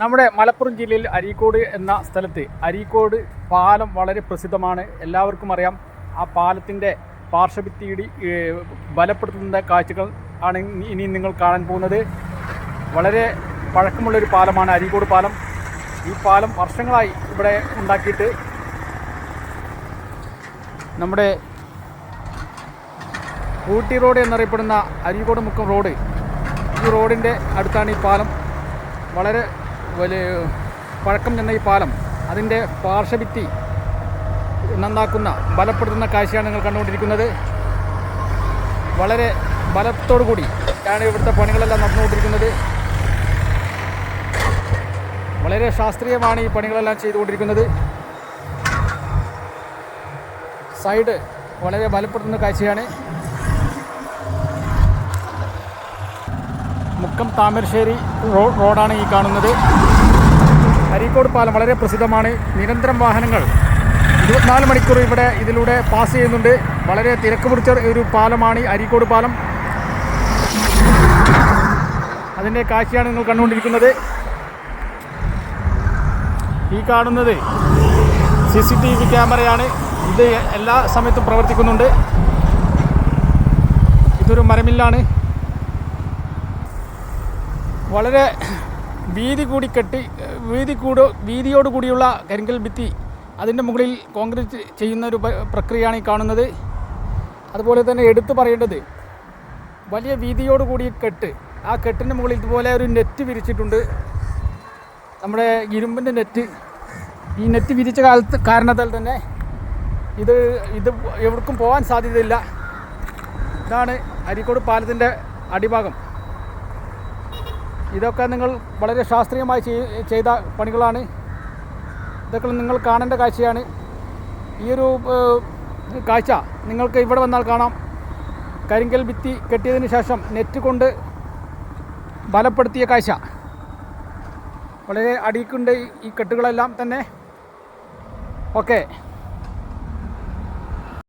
നമ്മുടെ മലപ്പുറം ജില്ലയിൽ അരീക്കോട് എന്ന സ്ഥലത്ത് അരീക്കോട് പാലം വളരെ പ്രസിദ്ധമാണ്. എല്ലാവർക്കും അറിയാം. ആ പാലത്തിന്റെ പാർശ്വഭിത്തിയിടി ബലപ്പെടുത്തുന്ന കാഴ്ചകൾ ആണ് ഇനി നിങ്ങൾ കാണാൻ പോകുന്നത്. വളരെ പഴക്കമുള്ളൊരു പാലമാണ് അരീക്കോട് പാലം. ഈ പാലം വർഷങ്ങളായി ഇവിടെ ഉണ്ടാക്കിയിട്ട് നമ്മുടെ ഊട്ടി റോഡ് എന്നറിയപ്പെടുന്ന അരീക്കോട് മുക്കം റോഡ്. ഈ റോഡിന്റെ അടുത്താണ് ഈ പാലം. വളരെ വലിയ പഴക്കം ചെന്ന ഈ പാലം അതിന്റെ പാർശ്വഭിത്തി നന്നാക്കുന്ന ബലപ്പെടുത്തുന്ന കാഴ്ചയാണ് നിങ്ങൾ കണ്ടുകൊണ്ടിരിക്കുന്നത്. വളരെ ബലത്തോടു കൂടി ആണ് ഇവിടുത്തെ പണികളെല്ലാം നടന്നുകൊണ്ടിരിക്കുന്നത്. വളരെ ശാസ്ത്രീയമാണ് ഈ പണികളെല്ലാം ചെയ്തുകൊണ്ടിരിക്കുന്നത്. സൈഡ് വളരെ ബലപ്പെടുത്തുന്ന കാഴ്ചയാണ്. മുക്കം താമരശ്ശേരി റോഡാണ് ഈ കാണുന്നത്. അരീക്കോട് പാലം വളരെ പ്രസിദ്ധമാണ്. നിരന്തരം വാഹനങ്ങൾ ഇരുപത്തിനാല് മണിക്കൂർ ഇവിടെ ഇതിലൂടെ പാസ് ചെയ്യുന്നുണ്ട്. വളരെ തിരക്ക് പിടിച്ച ഒരു പാലമാണ് ഈ അരീക്കോട് പാലം. അതിന്റെ കാഴ്ചയാണ് നിങ്ങൾ കണ്ടുകൊണ്ടിരിക്കുന്നത്. ഈ കാണുന്നത് സി സി ടി വി ക്യാമറയാണ്. ഇത് എല്ലാ സമയത്തും പ്രവർത്തിക്കുന്നുണ്ട്. ഇതൊരു മരമില്ലാണ്. വളരെ വീതി കൂടി കെട്ടി വീതി കൂട് വീതിയോട് കൂടിയുള്ള കരിങ്കൽ ഭിത്തി അതിന്റെ മുകളിൽ കോൺക്രീറ്റ് ചെയ്യുന്ന ഒരു പ്രക്രിയയാണ് ഈ കാണുന്നത്. അതുപോലെ തന്നെ എടുത്തു പറയേണ്ടത് വലിയ വീതിയോട് കൂടി കെട്ട് ആ കെട്ടിന്റെ മുകളിൽ ഇതുപോലെ ഒരു നെറ്റ് വിരിച്ചിട്ടുണ്ട്. നമ്മുടെ ഇരുമ്പിന്റെ നെറ്റ് ഈ നെറ്റ് വിരിച്ച കാലത്ത് കാരണത്താൽ തന്നെ ഇത് ഇത് എവിടേക്കും പോകാൻ സാധ്യതയില്ല. ഇതാണ് അരീക്കോട് പാലത്തിന്റെ അടിഭാഗം. ഇതൊക്കെ നിങ്ങൾ വളരെ ശാസ്ത്രീയമായി ചെയ്ത പണികളാണ്. ഇതൊക്കെ നിങ്ങൾ കാണേണ്ട കാഴ്ചയാണ്. ഈ ഒരു കാഴ്ച നിങ്ങൾക്ക് ഇവിടെ വന്നാൽ കാണാം. കരിങ്കൽ ഭിത്തി കെട്ടിയതിന് ശേഷം നെറ്റ് കൊണ്ട് ബലപ്പെടുത്തിയ കാഴ്ച. വളരെ അടിക്കുണ്ട് ഈ കെട്ടുകളെല്ലാം തന്നെ. ഓക്കെ.